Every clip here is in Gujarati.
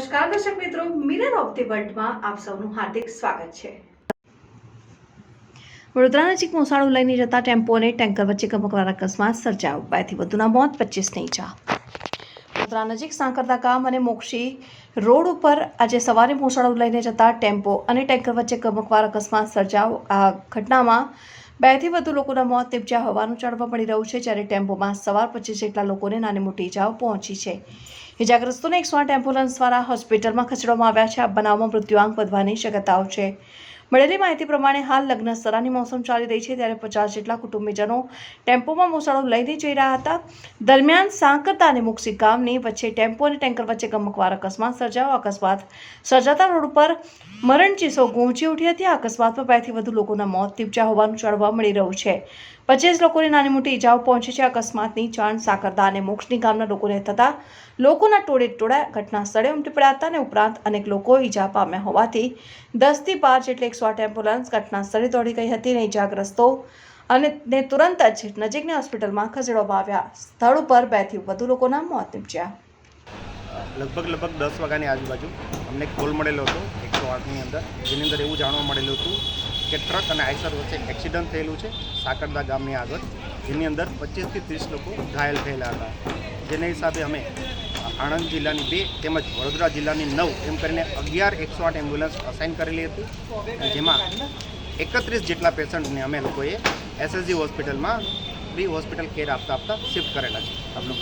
નમસ્કાર, દર્શક મિત્રો. મિરર ઓફ ધી વર્લ્ડમાં આપ સૌનું હાર્દિક સ્વાગત છે. વડોદરા નજીક મોસાળું લઈને જતા ટેમ્પો અને ટેન્કર વચ્ચે ગમકવાર અકસ્માત સર્જાયો. બેથી વધુના મોત પચીસની ઈજા વડોદરા નજીક સાંકરતા ગામ અને મોક્ષી રોડ ઉપર આજે સવારે મોસાળું લઈને જતા ટેમ્પો અને ટેન્કર વચ્ચે ગમકવાર અકસ્માત સર્જાયો. આ ઘટનામાં બેથી વધુ લોકોના મોત નિપજ્યા હોવાનું જાણવા મળી રહ્યું છે, જ્યારે ટેમ્પોમાં સવાર પચીસ જેટલા લોકોને નાની મોટી ઇજાઓ પહોંચી છે. ઇજાગ્રસ્તોને એકસો આઠ એમ્બ્યુલન્સ દ્વારા હોસ્પિટલમાં ખસેડવામાં આવ્યા છે. આ બનાવમાં મૃત્યુઆંક વધવાની શક્યતાઓ છે. મળેલી માહિતી પ્રમાણે હાલ લગ્ન સરાની મોસમ ચાલી રહી છે. ત્યારે પચાસ જેટલા કુટુંબીજનો ટેમ્પોમાં મોસાળો લઈને જઈ રહ્યા હતા. દરમિયાન સાંકરતા અને મુક્ષી ગામની વચ્ચે ટેમ્પો અને ટેન્કર વચ્ચે ગમકવાર અકસ્માત સર્જાયો. અકસ્માત સર્જાતા રોડ ઉપર મરણ ચીસો ગૂંજી ઉઠી હતી. આ અકસ્માતમાં બેથી વધુ લોકોના મોત નીપજ્યા હોવાનું જાણવા મળી રહ્યું છે. પચીસ લોકોને નાની મોટી ઈજાઓ પહોંચી છે. અકસ્માતની જાણ સાકરદા અને મોક્ષની ગામના લોકોને થતા લોકોના ટોળે ટોળા ઘટના સ્થળે ઉમટી પડ્યા હતા અને ઉપરાંત અનેક લોકો ઈજા પામ્યા હોવાથી દસથી બાર એટલે એકસો આઠ એમ્બ્યુલન્સ ઘટના સ્થળે દોડી ગઈ હતી અને ઇજાગ્રસ્તો અને ને તુરંત જ નજીકની હોસ્પિટલમાં ખસેડવામાં આવ્યા. સ્થળ ઉપર બેથી વધુ લોકોના મોત નીપજ્યા. લગભગ લગભગ દસ વાગ્યાની આજુબાજુ અમને કોલ મળેલો હતો, એકસો આઠની અંદર. જેની અંદર એવું જાણવા મળેલું હતું કે ટ્રક અને આઈસર વચ્ચે એક્સિડન્ટ થયેલું છે સાકરદા ગામની આગળ. જેની અંદર પચીસથી ત્રીસ લોકો ઘાયલ થયેલા હતા. જેના હિસાબે અમે આણંદ જિલ્લાની બે તેમજ વડોદરા જિલ્લાની નવ એમ કરીને અગિયાર એકસો આઠ એમ્બ્યુલન્સ અસાઇન કરેલી હતી. જેમાં એકત્રીસ જેટલા પેશન્ટને અમે લોકોએ એસએસજી હોસ્પિટલમાં બી હોસ્પિટલ કેર આપતા આપતા શિફ્ટ કરેલા છે. આપનો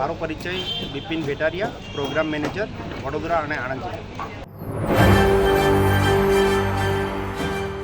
મારો પરિચય બિપિન ભેટારિયા પ્રોગ્રામ મેનેજર વડોદરા અને આણંદ જિલ્લા.